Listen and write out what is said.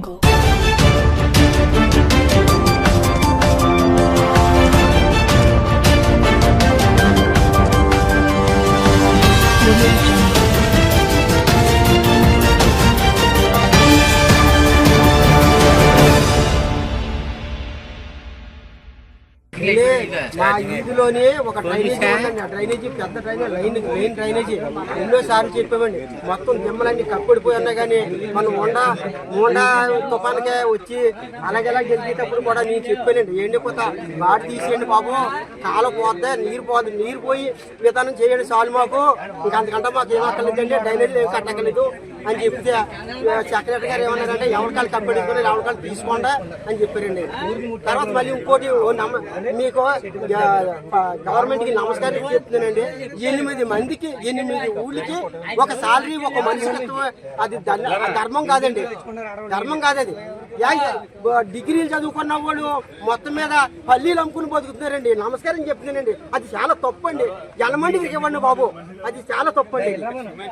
jungle. మా వీధిలోని ఒక drainage ఉందండి ఆ డ్రైనేజీ పెద్ద డ్రైనేజ్ లైన్ మెయిన్ డ్రైనేజీ. ఎన్నో సార్లు చెప్పామండి మొత్తం దిమ్మలన్నీ కప్పడిపోయి ఉన్నా కానీ మనం ఉండ ఉండ తుఫాన్కే వచ్చి అలాగేలా గెలిచేటప్పుడు కూడా నేను చెప్పానండి. ఎండిపోతా బాట తీసేయండి బాబు. కాల పోతే నీరు పోదు. నీరు పోయి విధానం చేయండి చాలు మాకు. ఇంకా అంతకంటే మాకు ఏం అక్కర్లేదండి. డ్రైనేజీ ఏం కట్టక్కర్లేదు అని చెప్తే సెక్రటరీ గారు ఏమన్నారంటే ఎవరికాలు కంపెనీ ఎవరికాలు తీసుకోండి అని చెప్పారండి. తర్వాత మళ్ళీ ఇంకోటి ఓ నమ్మ మీకు గవర్నమెంట్కి నమస్కారం చెప్తున్నానండి ఎనిమిది మందికి ఎనిమిది ఊళ్ళకి ఒక సాలరీ ఒక ఇవ్వ- అది ధర్మం కాదండి. ధర్మం కాదు అది యా- డిగ్రీలు చదువుకున్న వాళ్ళు మొత్తం మీద పల్లీలు అమ్ముకుని బతుకుతున్నారండి. నమస్కారం చెప్తున్నానండి. అది చాలా తప్పు అండి. జనమండికి ఇవ్వండి బాబు. అది చాలా తప్పు అండి.